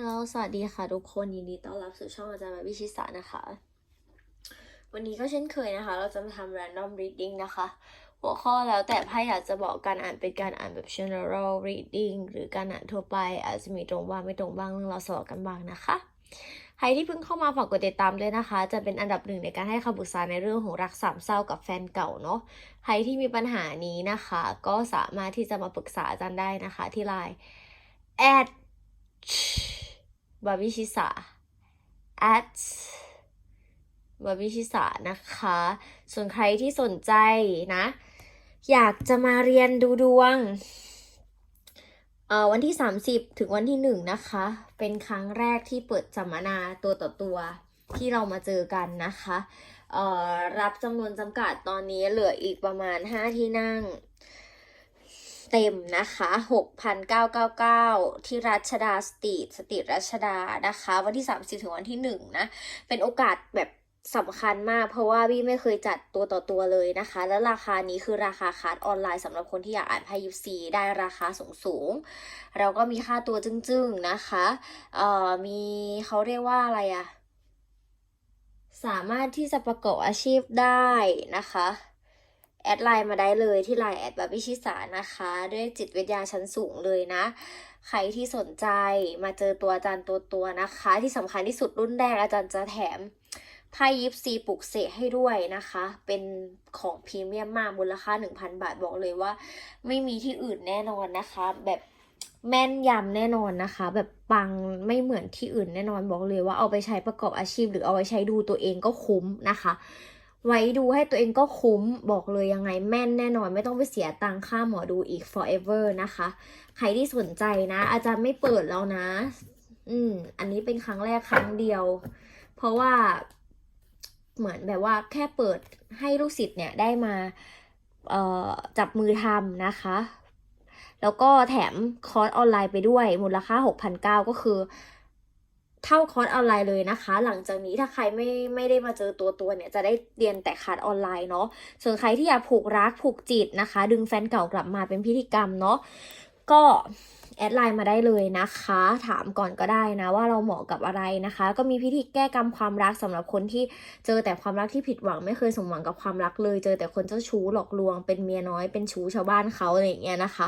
ฮัลโหลสวัสดีค่ะทุกคนยินดีต้อนรับสู่ช่องอาจารย์มาวิชิสานะคะ วันนี้ก็เช่นเคยนะคะ เราจะมาทำ random reading นะคะ หัวข้อแล้วแต่ไพ่อยากจะบอกการอ่านเป็นการอ่านแบบ general reading หรือการอ่านทั่วไป อาจจะมีตรงบ้างไม่ตรงบ้างเรื่องเราวสลับกันบ้างนะคะใครที่เพิ่งเข้ามาฝากกดติดตามด้วยนะคะ จะเป็นอันดับหนึ่งในการให้คำปรึกษาในเรื่องของรักสามเศร้ากับแฟนเก่าเนาะใครที่มีปัญหานี้นะคะ ก็สามารถที่จะมาปรึกษาอาจารย์ได้นะคะที่ไลน์ at บาบิชิสา at บาบิชิสานะคะ ส่วนใครที่สนใจนะ อยากจะมาเรียนดูดวงเอ่อวันที่ 30 ถึงวันที่ 1 นะคะ เป็นครั้งแรกที่เปิดสัมมนาตัวต่อตัวที่เรามาเจอกันนะคะเอ่อรับจำนวนจำกัดตอนนี้เหลืออีกประมาณ 5 ที่นั่ง เต็มนะคะ6,999 ที่รัชดาสตรีทสตรีทรัชดานะคะ วันที่ 30 ถึงวันที่ 1 นะ เป็นโอกาสแบบสำคัญมาก เพราะว่าบี้ไม่เคยจัดตัวต่อตัวเลยนะคะ แล้วราคานี้คือราคาคัดออนไลน์สำหรับคนที่อยากอ่านไพ่ยิปซีได้ราคาสูงสูงเราก็มีค่าตัวจึ้งๆนะคะ เอ่อมีเขาเรียกว่าอะไรอะสามารถที่จะประกอบอาชีพได้นะคะ แอดไลน์มาได้เลยที่ไลน์แอดบาบิชิสานะคะ ด้วยจิตวิทยาชั้นสูงเลยนะ ใครที่สนใจมาเจอตัวอาจารย์ตัวตัวๆนะคะ ที่สำคัญที่สุดรุ่นแรกอาจารย์จะแถมไพ่ยิปซีปลุกเสกให้ด้วยนะคะ เป็นของพรีเมียมมากมูลค่า 1,000 บาทบอกเลยว่า ไม่มีที่อื่นแน่นอนนะคะ แบบแม่นยำแน่นอนนะคะ แบบปังไม่เหมือนที่อื่นแน่นอนบอกเลยว่าเอาไปใช้ประกอบอาชีพ หรือเอาไว้ใช้ดูตัวเองก็คุ้มนะคะ ไว้ดูให้ตัวเองก็คุ้มบอกเลยยังไงแม่นแน่นอนไม่ต้องไปเสียตังค่าหมอดูอีก forever นะคะ ใครที่สนใจนะ อาจารย์ไม่เปิดแล้วนะ อืม อันนี้เป็นครั้งแรกครั้งเดียว เพราะว่าเหมือนแบบว่าแค่เปิดให้ลูกศิษย์เนี่ยได้มาเอ่อจับมือทำนะคะ แล้วก็แถมคอร์สออนไลน์ไปด้วยมูลค่า 6,900 ก็คือ เท่าคอร์สออนไลน์เลยนะคะ หลังจากนี้ถ้าใครไม่ไม่ได้มาเจอตัวตัวเนี่ยจะได้เรียนแต่คาสออนไลน์เนาะส่วนใครที่อยากผูกรักผูกจิตนะคะ ดึงแฟนเก่ากลับมาเป็นพิธีกรรมเนาะก็แอดไลน์มาได้เลยนะคะ ถามก่อนก็ได้นะว่าเราเหมาะกับอะไรนะคะ ก็มีพิธีแก้กรรมความรักสำหรับคนที่เจอแต่ความรักที่ผิดหวังไม่เคยสมหวังกับความรักเลย เจอแต่คนเจ้าชู้หลอกลวง เป็นเมียน้อยเป็นชู้ชาวบ้านเขาอะไรอย่างเงี้ยนะคะ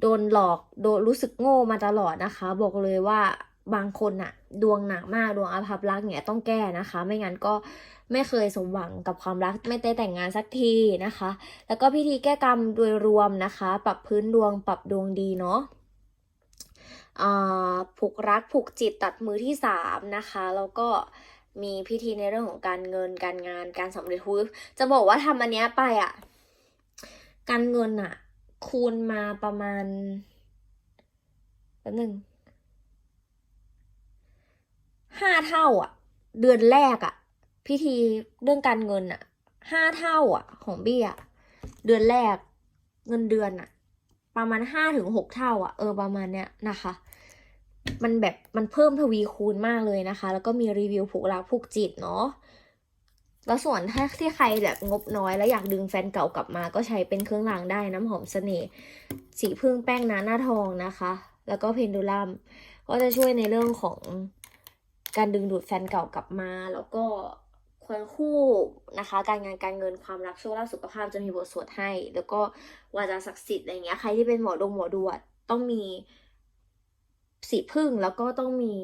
โดนหลอกโดนรู้สึกโง่มาตลอดนะคะ บอกเลยว่า บางคนอะดวงหนักมากดวงอาภัพรักเนี่ยต้องแก้นะคะ ไม่งั้นก็ไม่เคยสมหวังกับความรักไม่ได้แต่งงานสักทีนะคะ แล้วก็พิธีแก้กรรมโดยรวมนะคะ ปรับพื้นดวงปรับดวงดีเนาะอ่าผูกรักผูกจิตตัดมือที่สามนะคะแล้วก็มีพิธีในเรื่องของการเงินการงานการสำเร็จรูปจะบอกว่าทำอันเนี้ยไปอะการเงินอะคูณมาประมาณแป๊บหนึง ห้าเท่าอะเดือนแรกอะพิธีเรื่องการเงินอะห้าเท่าอะของบี้อะเดือนแรก เงินเดือนอะประมาณห้าถึงหกเท่าอะเออประมาณเนี้ยนะคะ มันแบบมันเพิ่มทวีคูณมากเลยนะคะ แล้วก็มีรีวิวผูกรักผูกจิตเนาะแล้วส่วนถ้าที่ใครแบบงบน้อยแล้วอยากดึงแฟนเก่ากลับมาก็ใช้เป็นเครื่องรางได้น้ำหอมเสน่ห์สีพึ่งแป้งน้าหน้าทองนะคะ แล้วก็เพนดูลัมก็จะช่วยในเรื่องของ การดึงดูดแฟนเก่ากลับมา แล้วก็ควรคู่นะคะ การงานการเงินความรักโชคลาภสุขภาพจะมีบทสวดให้ แล้วก็วาจาศักดิ์สิทธิ์อะไรเงี้ยใครที่เป็นหมอดงหมอดูอะต้องมีสีพึ่งแล้วก็ต้องมี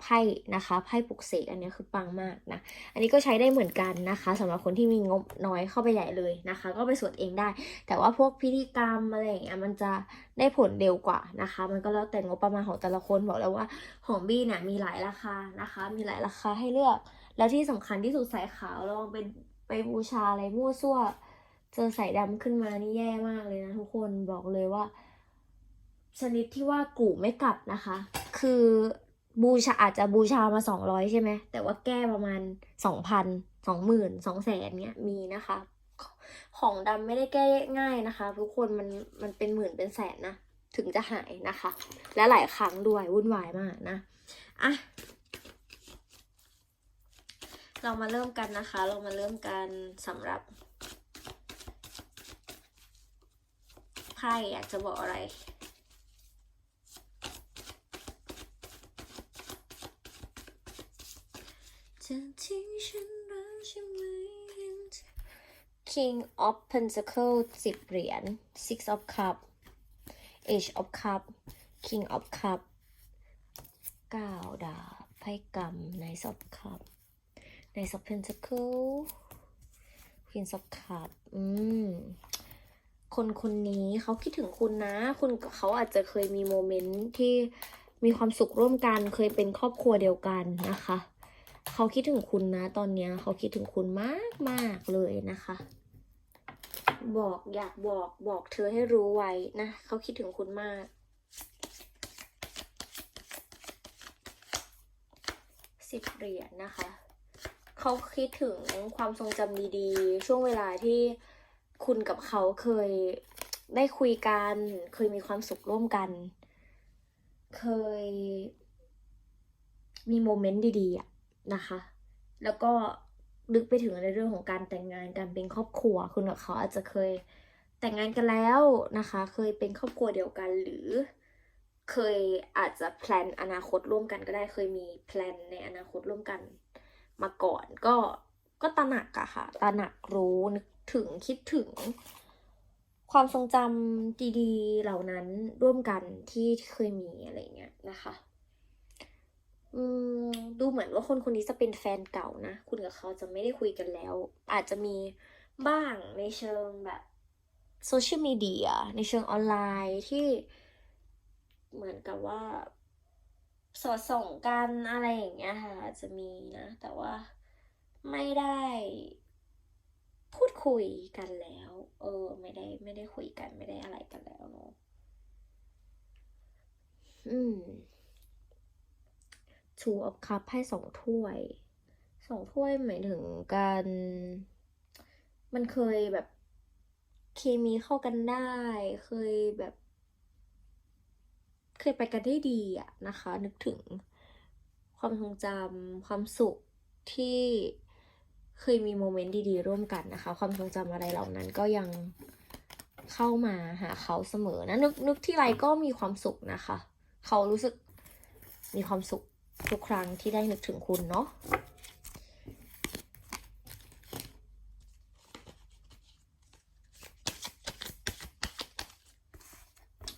ไพ่นะคะไพ่ปลุกเสกอันนี้คือปังมากนะ อันนี้ก็ใช้ได้เหมือนกันนะคะสำหรับคนที่มีงบน้อยเข้าไปใหญ่เลยนะคะ ก็ไปสวดเองได้ แต่ว่าพวกพิธีกรรมอะไรอย่างเงี้ยมันจะได้ผลเร็วกว่านะคะ มันก็แล้วแต่งบประมาณของแต่ละคนบอกแล้วว่าของบี้เนี่ยมีหลายราคานะคะ มีหลายราคาให้เลือก แล้วที่สำคัญที่สุดสายขาวลองไปไปบูชาอะไรมั่วซั่วเจอสายดำขึ้นมานี่แย่มากเลยนะทุกคนบอกเลยว่าชนิดที่ว่ากูไม่กลับนะคะ คือ บูชาอาจจะบูชามาสองร้อยใช่ไหมแต่ว่าแก้ประมาณสองพันสองหมื่นสองแสนเนี้ยมีนะคะ ของดำไม่ได้แก้ง่ายนะคะ ทุกคนมันมันเป็นหมื่นเป็นแสนนะถึงจะหายนะคะ และหลายครั้งด้วยวุ่นวายมากนะอะเรามาเริ่มกันนะคะ เรามาเริ่มกันสำหรับไพ่อยากจะบอกอะไร จะ ทิ้งฉันแล้วใช่ไหม King of Pentacle สิบเหรียญ Six of Cup Age of Cup King of Cup เก้าดาบไพ่กำ Knight of Cup Knight of Pentacle Queen of Cup อืมคนคนนี้เขาคิดถึงคุณนะคุณเขาอาจจะเคยมีโมเมนต์ที่มีความสุขร่วมกันเคยเป็นครอบครัวเดียวกันนะคะ เขาคิดถึงคุณนะ ตอนเนี้ยเขาคิดถึงคุณมากมากเลยนะคะ บอกอยากบอกบอกเธอให้รู้ไว้นะเขาคิดถึงคุณมากสิบเหรียญนะคะเขาคิดถึงความทรงจำดีๆ ช่วงเวลาที่คุณกับเขาเคยได้คุยกัน เคยมีความสุขร่วมกัน เคยมีโมเมนต์ดีๆอะ นะคะ แล้วก็นึกไปถึงในเรื่องของการแต่งงานการเป็นครอบครัวคุณกับเขาอาจจะเคยแต่งงานกันแล้วนะคะ เคยเป็นครอบครัวเดียวกันหรือเคยอาจจะแพลนอนาคตร่วมกันก็ได้เคยมีแพลนในอนาคตร่วมกันมาก่อนก็ก็ตระหนักอะค่ะตระหนักรู้นึกถึงคิดถึง ความทรงจำดีๆเหล่านั้นร่วมกันที่เคยมีอะไรเงี้ยนะคะ อืมดูเหมือนว่าคนคนนี้จะเป็นแฟนเก่านะ คุณกับเขาจะไม่ได้คุยกันแล้ว อาจจะมีบ้างในเชิงแบบโซเชียลมีเดียในเชิงออนไลน์ที่เหมือนกับว่า สอดส่องกันอะไรอย่างเงี้ยค่ะจจะมีนะ แต่ว่าไม่ได้ พูดคุยกันแล้ว เออ ไม่ได้ไม่ได้คุยกันไม่ได้อะไรกันแล้วเนาะอืม Two of Cup ให้สองถ้วยสองถ้วยหมายถึงการ มันเคยแบบเคมีเข้ากันได้ เคยแบบ เคยไปกันได้ดีอะนะคะ นึกถึงความทรงจำความสุขที่เคยมีโมเมนต์ดีๆ ร่วมกันนะคะ ความทรงจำอะไรเหล่านั้นก็ยังเข้ามาหาเขาเสมอนะนึกนึกที่ไรก็มีความสุขนะคะ เขารู้สึกมีความสุข ทุกครั้งที่ได้นึกถึงคุณเนาะ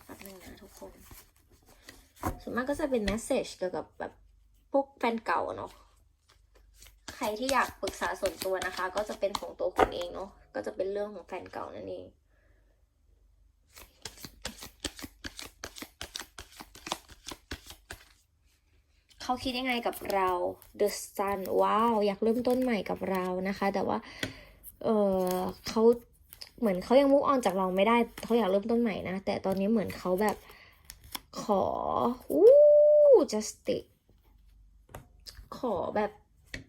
แป๊บนึงนะทุกคนส่วนมากก็จะเป็น m ม s เ a g e เกี่ยวกับแบบพวกแฟนเก่าเนาะ ใครที่อยากปรึกษาส่วนตัวนะคะ ก็จะเป็นของตัวคุณเองเนาะ ก็จะเป็นเรื่องของแฟนเก่านั่นเอง เขาคิดยังไงกับเรา The Sun ว้าว อยากเริ่มต้นใหม่กับเรานะคะ แต่ว่า เออเขาเหมือนเขายังมุกออนจากเราไม่ได้เขาอยากเริ่มต้นใหม่นะ แต่ตอนนี้เหมือนเขาแบบขออู้ justice ขอแบบ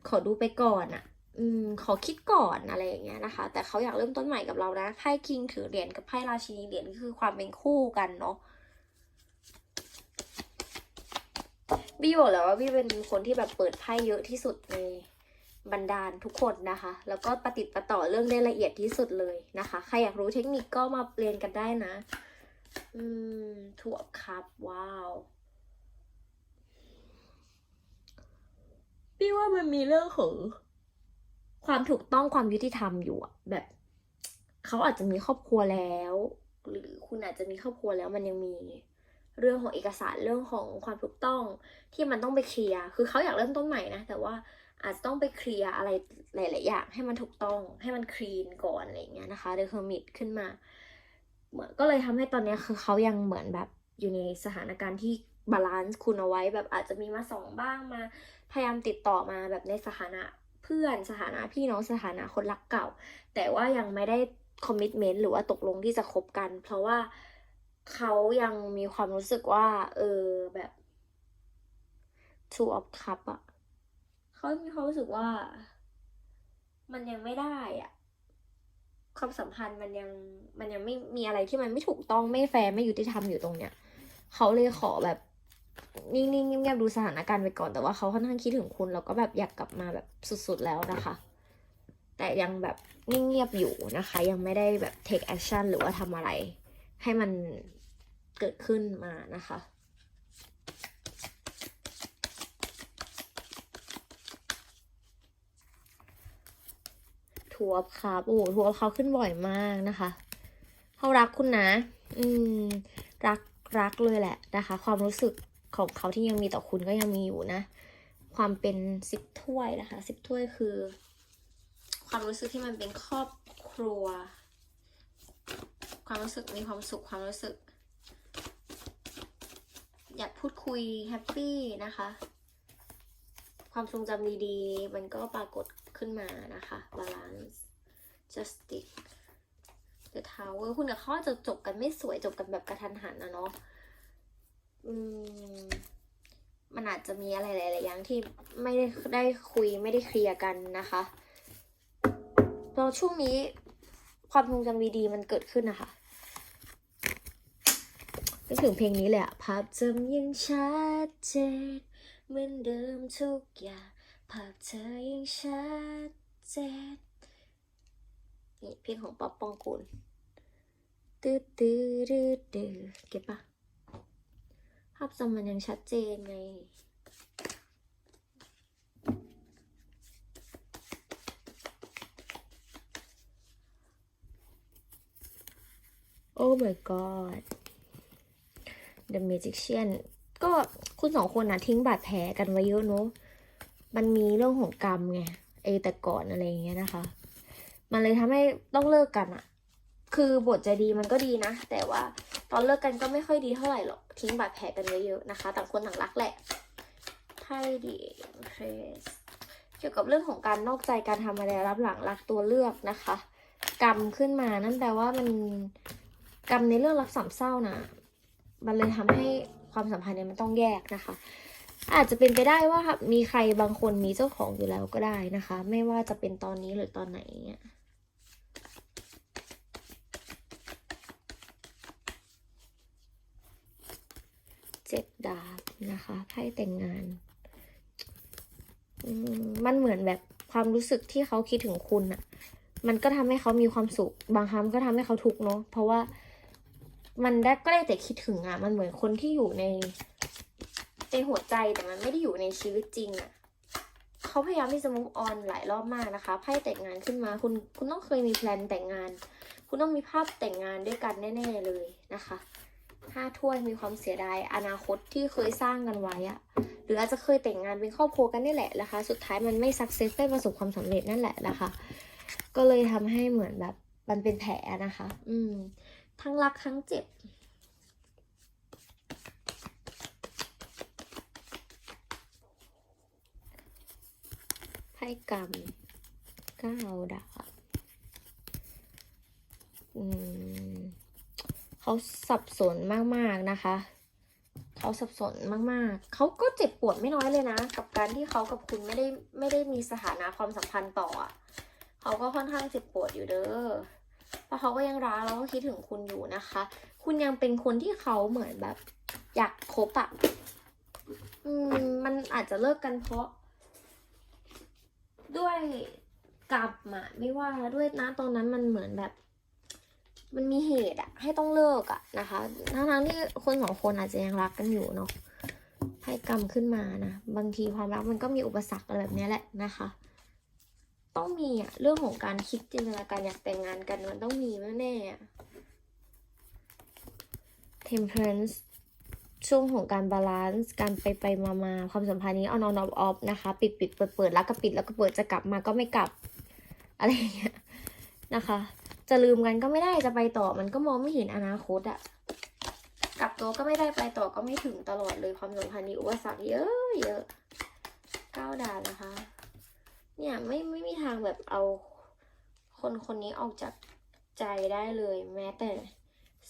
ขอดูไปก่อนอะอืมขอคิดก่อนอะไรอย่างเงี้ยนะคะ แต่เขาอยากเริ่มต้นใหม่กับเรานะไพ่คิงถือเหรียญกับไพ่ราชินีเหรียญคือความเป็นคู่กันเนาะ บี้บอกแล้วว่าบี้เป็นคนที่แบบเปิดไพ่เยอะที่สุดในบรรดาลทุกคนนะคะ แล้วก็ประติดประต่อเรื่องได้ละเอียดที่สุดเลยนะคะ ใครอยากรู้เทคนิคก็มาเรียนกันได้นะ อืมถั่วครับ ว้าวพี่ว่ามันมีเรื่องของความถูกต้องความยุติธรรมอยู่อะแบบ เขาอาจจะมีครอบครัวแล้ว หรือคุณอาจจะมีครอบครัวแล้วมันยังมี เรื่องของเอกสารเรื่องของความถูกต้องที่มันต้องไปเคลียร์คือเขาอยากเริ่มต้นใหม่นะ แต่ว่าอาจจะต้องไปเคลียร์อะไรหลาย ๆ อย่าง ให้มันถูกต้องให้มันคลีนก่อนอะไรอย่างเงี้ยนะคะเดอะเฮอร์มิตขึ้นมาเหมือนก็เลยทำให้ตอนนี้คือเขายังเหมือนแบบอยู่ในสถานการณ์ที่บาลานซ์คุณเอาไว้แบบอาจจะมีมาสองบ้างมาพยายามติดต่อมาแบบในสถานะเพื่อนสถานะพี่น้องสถานะคนรักเก่า แต่ว่ายังไม่ได้คอมมิ t เมนต์หรือว่าตกลงที่จะคบกัน เพราะว่า เขายังมีความรู้สึกว่า เออแบบ two of cup อะเขามีความรู้สึกว่า มันยังไม่ได้อะความสัมพันธ์มันยังมันยังไม่มีอะไรที่มันไม่ถูกต้องไม่แฟร์ไม่ยุติธรรมอยู่ตรงเนี้ยเขาเลยขอแบบนิ่งๆเงียบๆดูสถานการณ์ไปก่อนแต่ว่าเขาค่อนข้างคิดถึงคุณแล้วก็แบบอยากกลับมาแบบสุดๆแล้วนะคะ แต่ยังแบบนิ่งเงียบอยู่นะคะ ยังไม่ได้แบบ take action หรือว่าทำอะไร ให้มัน เกิดขึ้นมานะคะทัวร์ครับโอ้ทัวร์เขาขึ้นบ่อยมากนะคะเขารักคุณนะ อืม รักรักเลยแหละนะคะ ความรู้สึกของเขาที่ยังมีต่อคุณก็ยังมีอยู่นะ ความเป็นสิบถ้วยนะคะสิบถ้วยคือ ความรู้สึกที่มันเป็นครอบครัว ความรู้สึกมีความสุขความรู้สึก อยากพูดคุยแฮปปี้นะคะ ความทรงจำดีๆ มันก็ปรากฏขึ้นมานะคะ balance justice the tower คุณกับเขาอจะจบกันไม่สวยจบกันแบบกระทันหันนะเนาะอืมมันอาจจะมีอะไรหลายๆอย่างที่ไม่ได้ได้คุยไม่ได้เคลียร์กันนะคะเราช่วงนี้ความทรงจำดีๆมันเกิดขึ้นนะคะ นึกถึงเพลงนี้เลยอะภาพจำยังชัดเจนเหมือนเดิมทุกอย่างภาพเธอยังชัดเจนนี่เพลงของป๊อปปองกูลตื้อตื้อดื้อดื้อเก็บปะภาพจำมันยังชัดเจนไงโอ้ my god The Magician ก็คุณสองคนนะทิ้งบาดแผลกันไว้เยอะเนอะมันมีเรื่องของกรรมไงไอแต่ก่อนอะไรอย่างเงี้ยนะคะ มันเลยทำให้ต้องเลิกกันอะคือบทจะดีมันก็ดีนะ แต่ว่าตอนเลิกกันก็ไม่ค่อยดีเท่าไหร่หรอก ทิ้งบาดแผลกันไว้เยอะนะคะ ต่างคนต่างรักแหละไพ่ดีเพรสเกี่ยวกับเรื่องของการนอกใจการทำอะไรรับหลังรักตัวเลือกนะคะ กรรมขึ้นมานั่นแปลว่ามันกรรมในเรื่องรักสามเศร้านะ มันเลยทำให้ความสัมพันธ์เนี่ยมันต้องแยกนะคะ อาจจะเป็นไปได้ว่ามีใครบางคนมีเจ้าของอยู่แล้วก็ได้นะคะ ไม่ว่าจะเป็นตอนนี้หรือตอนไหนเนี่ยเจ็ดดาบนะคะไพ่แต่งงานมันเหมือนแบบความรู้สึกที่เขาคิดถึงคุณอะมันก็ทำให้เขามีความสุข บางครั้งก็ทำให้เขาทุกข์เนาะเพราะว่า มันได้ก็ได้แต่คิดถึงอะมันเหมือนคนที่อยู่ในในหัวใจแต่มันไม่ได้อยู่ในชีวิตจริงอะเขาพยายามที่จะ move on หลายรอบมากนะคะไพ่แต่งงานขึ้นมาคุณคุณต้องเคยมีแพลนแต่งงาน คุณต้องมีภาพแต่งงานด้วยกันแน่ๆเลยนะคะห้าถ้วยมีความเสียดาย อนาคตที่เคยสร้างกันไว้อะหรืออาจจะเคยแต่งงานเป็นครอบครัวกันนี่แหละนะคะ สุดท้ายมันไม่สักเซสไม่ประสบความสำเร็จนั่นแหละนะคะ ก็เลยทำให้เหมือนแบบมันเป็นแผลนะคะ อืม ทั้งรักทั้งเจ็บ ไพ่กรรมเก้าดาบอืมเขาสับสนมากๆนะคะเขาสับสนมากๆ เขาก็เจ็บปวดไม่น้อยเลยนะ กับการที่เขากับคุณไม่ได้ไม่ได้มีสถานะความสัมพันธ์ต่อ เขาก็ค่อนข้างเจ็บปวดอยู่เด้อ เพราะเขาก็ยังรักแล้วก็คิดถึงคุณอยู่นะคะ คุณยังเป็นคนที่เขาเหมือนแบบ อยากคบอะอืมมันอาจจะเลิกกันเพราะ ด้วยกรรมอะไม่ว่าด้วยนะตอนนั้นมันเหมือนแบบ มันมีเหตุอะให้ต้องเลิกอะนะคะทั้งๆที่คนสองคนอาจจะยังรักกันอยู่เนาะให้กรรมขึ้นมานะ บางทีความรักมันก็มีอุปสรรคอะไรแบบนี้แหละนะคะ ต้องมีอะเรื่องของการคิดจินตนาการอยากแต่งงานกันมันต้องมีแน่ๆอะ temperance ช่วงของการบาลานซ์การไปไปมามาความสัมพันธ์นี้ on on off off นะคะปิดปิดเปิดเปิดแล้วก็ปิดแล้วก็เปิดจะกลับมาก็ไม่กลับ อะไรอย่างเงี้ยนะคะ จะลืมกันก็ไม่ได้จะไปต่อมันก็มองไม่เห็นอนาคตอะกลับตัวก็ไม่ได้ไปต่อก็ไม่ถึงตลอดเลยความสัมพันธ์นี้อุปสรรคเยอะเยอะก้าวดาวนะคะ เนี่ยไม่ไม่มีทางแบบเอาคนคนนี้ออกจากใจได้เลยแม้แต่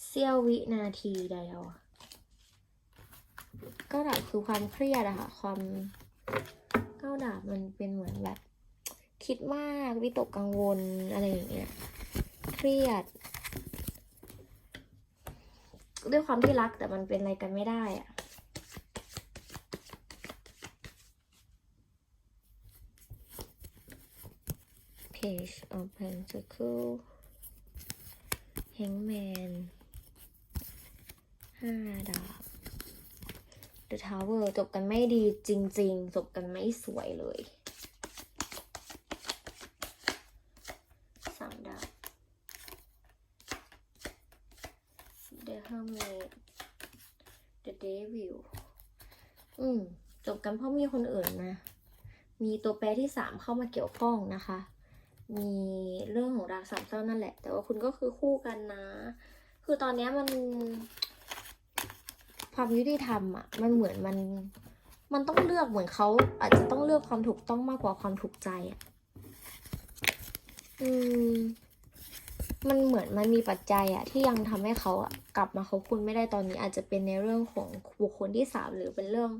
เสี้ยววินาทีเดียวอะก้าวดาบคือความเครียดอะค่ะความก้าวดาบมันเป็นเหมือนแบบ คิดมากวิตกกังวลอะไรอย่างเงี้ยเครียด ด้วยความที่รักแต่มันเป็นอะไรกันไม่ได้อะ page of pentacle hangman ห้าดาบ The Tower จบกันไม่ดีจริง ๆ จบกันไม่สวยเลยสามดาบ The Hermit The Devil อืม จบกันเพราะมีคนอื่นนะ มีตัวแปรที่สามเข้ามาเกี่ยวข้องนะคะ มีเรื่องของรักสามเศร้านั่นแหละ แต่ว่าคุณก็คือคู่กันนะ คือตอนนี้มัน ความยุติธรรมอะ มันเหมือนมัน มันต้องเลือกเหมือนเขาอาจจะต้องเลือกความถูกต้องมากกว่าความถูกใจอะ อืม มันเหมือนมันมีปัจจัยอะที่ยังทำให้เขาอะกลับมาคบคุณไม่ได้ตอนนี้ อาจจะเป็นในเรื่องของบุคคลที่สามหรือเป็นเรื่อง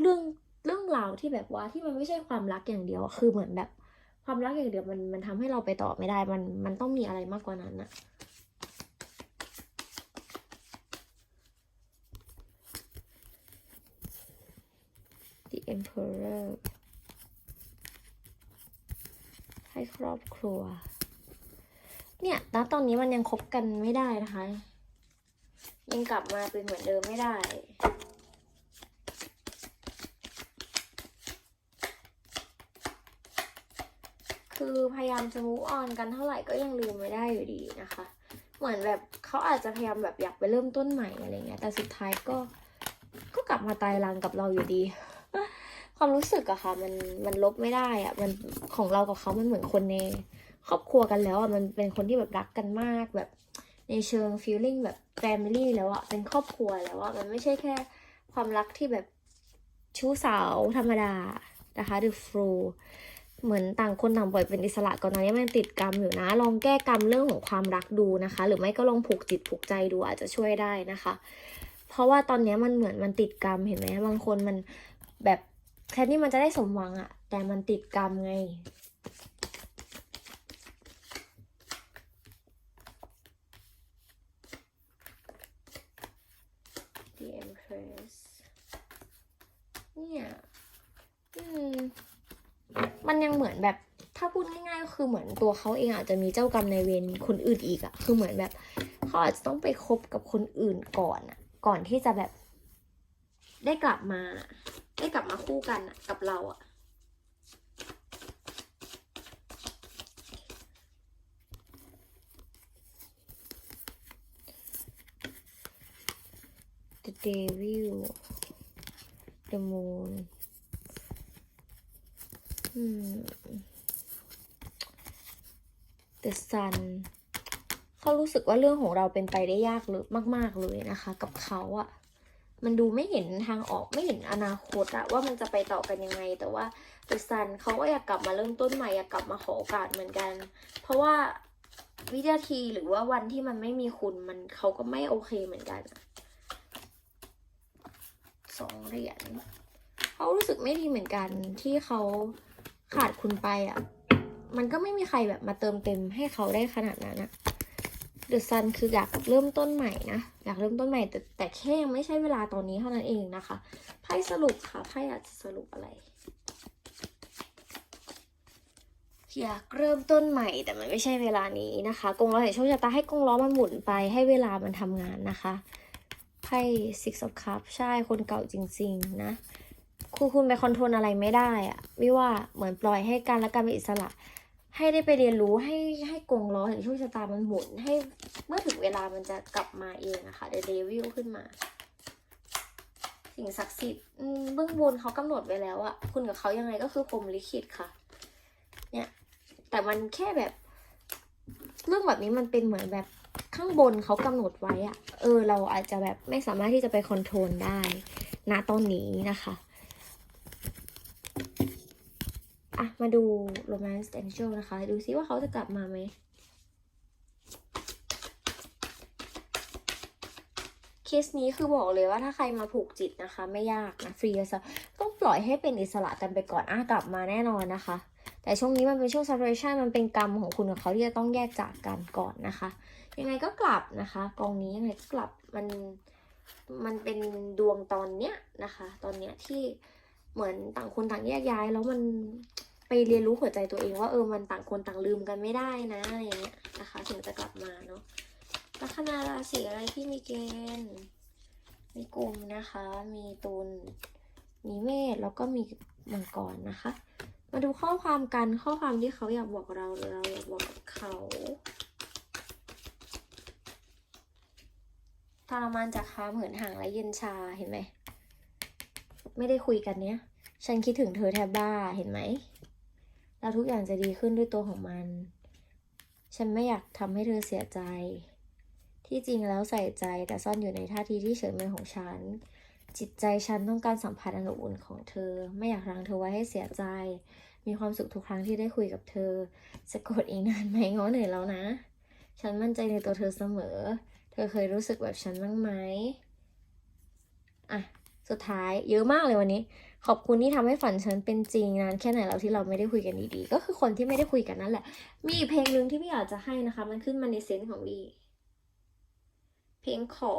เรื่อง เรื่องราวที่แบบว่าที่มันไม่ใช่ความรักอย่างเดียวคือเหมือนแบบความรักอย่างเดียวมันมันทำให้เราไปต่อไม่ได้มันมันต้องมีอะไรมากกว่านั้นอะ The Emperor ให้ครอบครัว เนี่ยณตอนนี้มันยังคบกันไม่ได้นะคะ ยังกลับมาเป็นเหมือนเดิมไม่ได้ คือพยายามจะ move on กันเท่าไหร่ก็ยังลืมไม่ได้อยู่ดีนะคะ เหมือนแบบเขาอาจจะพยายามแบบอยากไปเริ่มต้นใหม่อะไรเงี้ย แต่สุดท้ายก็ก็กลับมาตายรังกับเราอยู่ดี ความรู้สึกอะค่ะ มันมันลบไม่ได้อะมันของเรากับเขามันเหมือนคนในครอบครัวกันแล้วอะมันเป็นคนที่แบบรักกันมากแบบในเชิง feeling แบบ family แล้วอะเป็นครอบครัวแล้วอะมันไม่ใช่แค่ความรักที่แบบชู้สาวธรรมดานะคะ the flow เหมือนต่างคนต่างปล่อยเป็นอิสระก่อนตอนนี้มันติดกรรมอยู่นะ ลองแก้กรรมเรื่องของความรักดูนะคะ หรือไม่ก็ลองผูกจิตผูกใจดูอาจจะช่วยได้นะคะ เพราะว่าตอนนี้มันเหมือนมันติดกรรมเห็นไหมบางคนมันแบบแทนที่มันจะได้สมหวังอะแต่มันติดกรรมไง The Empress เนี่ยอืม มันยังเหมือนแบบถ้าพูดง่ายๆก็คือเหมือนตัวเขาเองอาจจะมีเจ้ากรรมในเวรคนอื่นอีกอะคือเหมือนแบบเขาอาจจะต้องไปคบกับคนอื่นก่อนอะก่อนที่จะแบบ ได้กลับมา ได้กลับมาคู่กันอะกับเราอะ The Devil The Moon The Sun เขารู้สึกว่าเรื่องของเราเป็นไปได้ยากเลยมาก ๆเลยนะคะ กับเขาอะมันดูไม่เห็นทางออกไม่เห็นอนาคตอะว่ามันจะไปต่อกันยังไง แต่ว่า The Sun เขาก็อยากกลับมาเริ่มต้นใหม่อยากกลับมาขอโอกาสเหมือนกัน เพราะว่าวินาทีหรือว่าวันที่มันไม่มีคุณมันเขาก็ไม่โอเคเหมือนกันสองเหรียญเขารู้สึกไม่ดีเหมือนกันที่เขา ขาดคุณไปอะมันก็ไม่มีใครแบบมาเติมเต็มให้เขาได้ขนาดนั้นอะ The Sun คืออยากเริ่มต้นใหม่นะ อยากเริ่มต้นใหม่ แต่แต่แค่ยังไม่ใช่เวลาตอนนี้เท่านั้นเองนะคะไพ่สรุปค่ะไพ่อาจจะสรุปอะไร อยากเริ่มต้นใหม่แต่มันไม่ใช่เวลานี้นะคะกงล้อแห่งโชคชะตาให้กงล้อมันหมุนไปให้เวลามันทำงานนะคะไพ่ Six of Cups ใช่คนเก่าจริง ๆ นะ คุณคุณไปคอนโทรลอะไรไม่ได้อะวิว่าเหมือนปล่อยให้การและการเป็นอิสระ ให้ได้ไปเรียนรู้ให้ให้กงล้อแห่งโชคชะตามันหมุนให้เมื่อถึงเวลามันจะกลับมาเองอะค่ะเดเดวิลขึ้นมา สิ่งศักดิ์สิทธิ์เบื้องบนเขากำหนดไว้แล้วอะคุณกับเขายังไงก็คือพรหมลิขิตค่ะ เนี่ยแต่มันแค่แบบ เรื่องแบบนี้มันเป็นเหมือนแบบข้างบนเขากำหนดไว้อะเออ เราอาจจะแบบไม่สามารถที่จะไปคอนโทรลได้ณตอนนี้นะคะ อะ มาดู Romance Angel นะคะ ดูซิว่าเขาจะกลับมาไหม เคสนี้คือบอกเลยว่าถ้าใครมาผูกจิตนะคะ ไม่ยากนะ ฟรีซะต้องปล่อยให้เป็นอิสระกันไปก่อนอะกลับมาแน่นอนนะคะ แต่ช่วงนี้มันเป็นช่วง separation มันเป็นกรรมของคุณกับเขาที่จะต้องแยกจากกันก่อนนะคะ ยังไงก็กลับนะคะกองนี้ยังไงก็กลับมันมันเป็นดวงตอนเนี้ยนะคะ ตอนเนี้ยที่เหมือนต่างคนต่างแยกย้ายแล้วมัน ไปเรียนรู้หัวใจตัวเองว่าเออมันต่างคนต่างลืมกันไม่ได้นะอะไรเงี้ยนะคะถึงจะกลับมาเนาะลัคนาราศีอะไรที่มีเกณฑ์มีกลุ่มนะคะ มีตุลมีเมษแล้วก็มีมังกรนะคะ มาดูข้อความกันข้อความที่เขาอยากบอกเราหรือเราอยากบอกเขาทรมานจากความเหินห่างและเย็นชาเห็นไหม ไม่ได้คุยกันเนี้ย ฉันคิดถึงเธอแทบบ้าเห็นไหม แล้วทุกอย่างจะดีขึ้นด้วยตัวของมัน ฉันไม่อยากทำให้เธอเสียใจ ที่จริงแล้วใส่ใจแต่ซ่อนอยู่ในท่าทีที่เฉยเมยของฉัน จิตใจฉันต้องการสัมผัสอันอบอุ่นของเธอ ไม่อยากรังเธอไว้ให้เสียใจ มีความสุขทุกครั้งที่ได้คุยกับเธอ จะกดอีกนานไหมง้อเหนื่อยแล้วนะ ฉันมั่นใจในตัวเธอเสมอ เธอเคยรู้สึกแบบฉันบ้างไหมอะ สุดท้ายเยอะมากเลยวันนี้ ขอบคุณที่ทำให้ฝันฉันเป็นจริงนานแค่ไหนแล้วที่เราไม่ได้คุยกันดีๆ ก็คือคนที่ไม่ได้คุยกันนั่นแหละ มีอีกเพลงหนึ่งที่พี่อยากจะให้นะคะ มันขึ้นมาในเซนส์ของวีเพลงขอ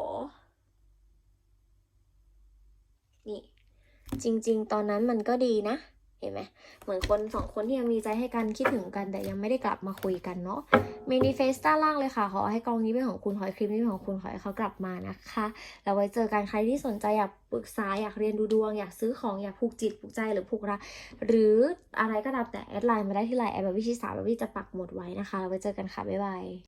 นี่ จริง ๆ ตอนนั้นมันก็ดีนะ เห็นไหมเหมือนคนสองคนที่ยังมีใจให้กันคิดถึงกัน แต่ยังไม่ได้กลับมาคุยกันเนาะมินิเฟสต้าล่างเลยค่ะ ขอให้กองนี้เป็นของคุณ ขอให้คลิปนี้เป็นของคุณ ขอให้เขากลับมานะคะ แล้วไว้เจอกันใครที่สนใจอยากปรึกษาอยากเรียนดูดวง อยากซื้อของอยากผูกจิตผูกใจหรือผูกรักหรืออะไรก็ตามแต่แอดไลน์มาได้ที่ไลน์แอดแบบวิชิสาแบบวิจะปักหมดไว้นะคะแล้วไว้เจอกันค่ะบ๊ายบาย